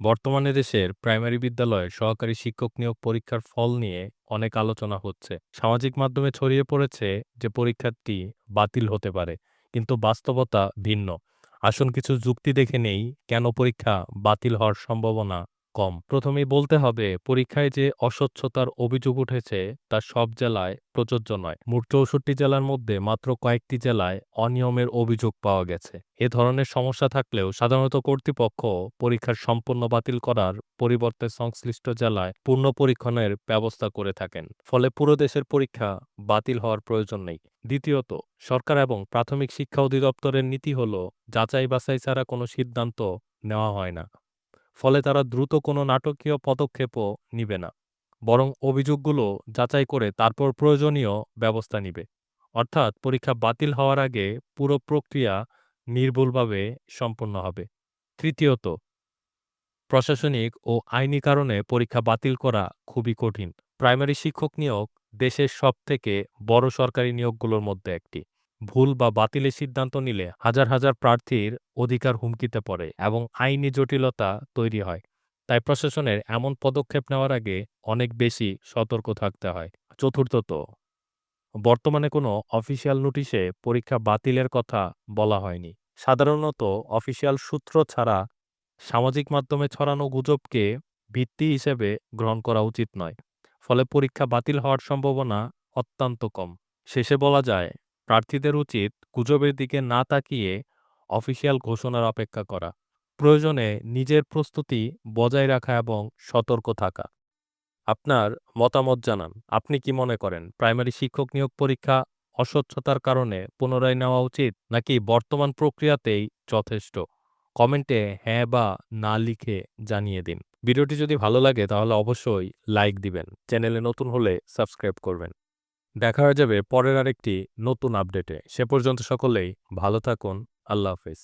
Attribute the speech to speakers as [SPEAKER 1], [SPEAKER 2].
[SPEAKER 1] বর্তমানে দেশের প্রাইমারি বিদ্যালয়ে সহকারী শিক্ষক নিয়োগ পরীক্ষার ফল নিয়ে অনেক আলোচনা হচ্ছে। সামাজিক মাধ্যমে ছড়িয়ে পড়েছে যে পরীক্ষাটি বাতিল হতে পারে, কিন্তু বাস্তবতা ভিন্ন। আসুন কিছু যুক্তি দেখে নেই কেন পরীক্ষা বাতিল হওয়ার সম্ভাবনা কম। প্রথমেই বলতে হবে, পরীক্ষায় যে অস্বচ্ছতার অভিযোগ উঠেছে, তা সব জেলায় প্রযোজ্য নয়। মোট চৌষট্টি জেলার মধ্যে মাত্র কয়েকটি জেলায় অনিয়মের অভিযোগ পাওয়া গেছে। এ ধরনের সমস্যা থাকলেও সাধারণত কর্তৃপক্ষ পরীক্ষার সম্পূর্ণ বাতিল করার পরিবর্তে সংশ্লিষ্ট জেলায় পূর্ণ পরীক্ষণের ব্যবস্থা করে থাকেন। ফলে পুরো দেশের পরীক্ষা বাতিল হওয়ার প্রয়োজন নেই। দ্বিতীয়ত, সরকার এবং প্রাথমিক শিক্ষা অধিদপ্তরের নীতি হল যাচাই বাছাই ছাড়া কোনো সিদ্ধান্ত নেওয়া হয় না। ফলে তারা দ্রুত কোনো নাটকীয় পদক্ষেপও নিবে না। বরং অভিযোগগুলো যাচাই করে তারপর প্রয়োজনীয় ব্যবস্থা নিবে। অর্থাৎ পরীক্ষা বাতিল হওয়ার আগে পুরো প্রক্রিয়া নির্ভুলভাবে সম্পন্ন হবে। তৃতীয়ত, প্রশাসনিক ও আইনি কারণে পরীক্ষা বাতিল করা খুবই কঠিন। প্রাইমারি শিক্ষক নিয়োগ দেশের সবথেকে বড় সরকারি নিয়োগগুলোর মধ্যে একটি। ভুল বা বাতিলের সিদ্ধান্ত নিলে হাজার হাজার প্রার্থীর অধিকার হুমকিতে পড়ে এবং আইনি জটিলতা তৈরি হয়। তাই প্রশাসনের এমন পদক্ষেপ নেওয়ার আগে অনেক বেশি সতর্ক থাকতে হয়। চতুর্থত, বর্তমানে কোনো অফিসিয়াল নোটিশে পরীক্ষা বাতিলের কথা বলা হয়নি। সাধারণত অফিসিয়াল সূত্র ছাড়া সামাজিক মাধ্যমে ছড়ানো গুজবকে ভিত্তি হিসেবে গ্রহণ করা উচিত নয়। ফলে পরীক্ষা বাতিল হওয়ার সম্ভাবনা অত্যন্ত কম। শেষে বলা যায় প্রার্থীদের উচিত গুজবের দিকে না তাকিয়ে অফিসিয়াল ঘোষণার অপেক্ষা করা। প্রয়োজনে নিজের প্রস্তুতি বজায় রাখা এবং সতর্ক থাকা। আপনার মতামত জানান। আপনি কি মনে করেন, প্রাইমারি শিক্ষক নিয়োগ পরীক্ষা অস্বচ্ছতার কারণে পুনরায় নেওয়া উচিত, নাকি বর্তমান প্রক্রিয়াতেই যথেষ্ট? কমেন্টে হ্যাঁ বা না লিখে জানিয়ে দিন। ভিডিওটি যদি ভালো লাগে, তাহলে অবশ্যই লাইক দিবেন। চ্যানেলে নতুন হলে সাবস্ক্রাইব করবেন। দেখা হয়ে যাবে পরের আরেকটি নতুন আপডেটে সে পর্যন্ত সকলেই ভালো থাকুন। আল্লাহ হাফেজ।